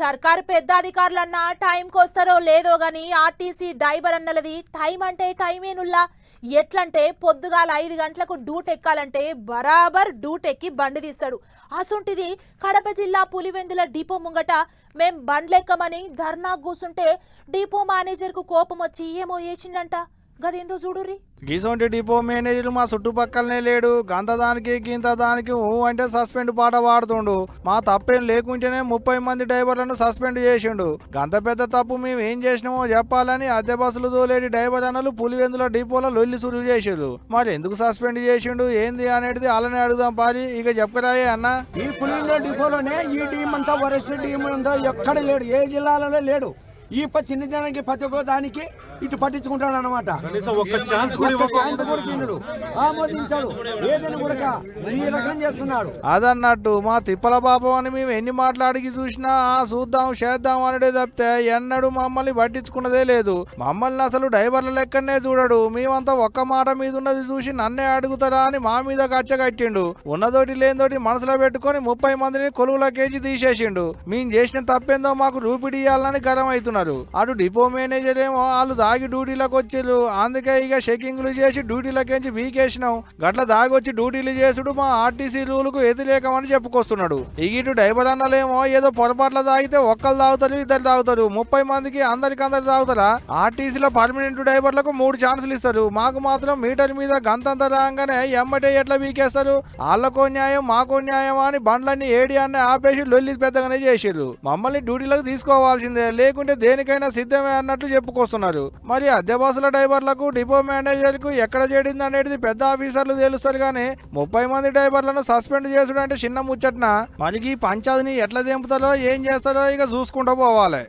సర్కారు పెద్ద అధికారులన్నా టైంకి వస్తారో లేదో గాని ఆర్టీసీ డ్రైవర్ అన్నలది టైం అంటే టైమేనుల్లా ఎట్లంటే పొద్దుగాల ఐదు గంటలకు డ్యూట్ ఎక్కాలంటే బరాబర్ డూట్ ఎక్కి బండి తీస్తాడు. అసొంటిది కడప జిల్లా పులివెందుల డిపో ముంగట మేం బండ్లెక్కమని ధర్నా కూసుంటే డిపో మేనేజర్కు కోపం వచ్చి ఏమో వేసిండంట గదేందో చూడుర్రి? గీసొంటి డిపో మేనేజర్ మా చుట్టుపక్కలనే లేడు. గంత దానికి గింత దానికి ఊ అంటే సస్పెండ్ పాట పాడుతుండు. మా తప్పేం లేకుంటేనే ముప్పై మంది డ్రైవర్లను సస్పెండ్ చేసిండు. గంత పెద్ద తప్పు మేము ఏం చేసినామో చెప్పాలని అద్దె బస్సులు తోలేటి డ్రైవర్ అన్నలు పులివెందుల డిపోలో లొల్లి సురువు చేసిండు. మరి ఎందుకు సస్పెండ్ చేసిండు? ఏంది అనేది అలానే అడుగుదాం పారి. ఇక చెప్పరాయే అన్న. ఈ పులిలో డిపోలోనే ఈ టీం అంతా వరస్ట్ టీం అంతా ఎక్కడ లేడు? ఏ జిల్లాలలో లేడు? ఈ ప- చిన్న జనానికి ప్రతి ఒక్క దానికి ఇటు పట్టించుకుంటాడు అనమాట ఛాన్స్ కూడా తినడు ఆమోదించాడు. ఏదైనా కూడా ఈ రకం చేస్తున్నాడు. అదన్నట్టు మా తిప్పల పాపం అని మేము ఎన్ని మాట్లాడికి చూసినా ఆ చూద్దాం చేద్దాం అనడే తప్పితే ఎన్నడూ మమ్మల్ని పట్టించుకున్నదే లేదు. మమ్మల్ని అసలు డ్రైవర్ల లెక్కనే చూడడు. మేమంతా ఒక్క మాట మీద ఉన్నది చూసి నన్నే అడుగుతారా అని మా మీద కచ్చ కట్టిండు. ఉన్నదోటి లేనిదోటి మనసులో పెట్టుకొని ముప్పై మందిని కొలువుల కేజీ తీసేసిండు. మేము చేసిన తప్పేందో మాకు రూపిడి ఇవ్వాలని గరం ఉన్నారు. అటు డిపో మేనేజర్ ఏమో వాళ్ళు దాగి డ్యూటీలకు వచ్చిర్రు. అందుకే ఇక చెకింగ్లు చేసి డ్యూటీలకేంచి వీకేసినాం. గట్ల దాగొచ్చి డ్యూటీలు చేసుడు మా ఆర్టీసీ రూలుకు ఎదిలేకమని చెప్పుకొస్తున్నాడు. ఇక ఇటు డ్రైవర్ అన్నలేమో ఏదో పొరపాట్ల తాగితే ఒక్కరు తాగుతారు ఇద్దరు తాగుతారు. ముప్పై మందికి అందరికి అందరు తాగుతారా? ఆర్టీసీలో పర్మనెంట్ డ్రైవర్లకు మూడు ఛాన్సులు ఇస్తారు. మాకు మాత్రం మీటర్ మీద గంతంత రాగానే ఎమ్మటే ఎట్లా వీకేస్తారు? వాళ్ళకో న్యాయం మాకో న్యాయం అని బండ్లన్నీ ఏడి అన్న ఆపేసి లొల్లి పెద్దగానే చేసారు మమ్మల్ని డ్యూటీలకు తీసుకోవాల్సిందే. లేకుంటే దేనికైనా సిద్ధమే అన్నట్లు చెప్పుకొస్తున్నారు. మరి అద్దె బస్సుల డ్రైవర్లకు డిపో మేనేజర్కు ఎక్కడ చేడింది అనేది పెద్ద ఆఫీసర్లు తెలుస్తారు కానీ ముప్పై మంది డ్రైవర్లను సస్పెండ్ చేసుడు అంటే చిన్న ముచ్చట్న? మరి ఈ పంచాయతీని ఎట్లా దింపుతారో ఏం చేస్తారో ఇక చూసుకుంటూ పోవాలి.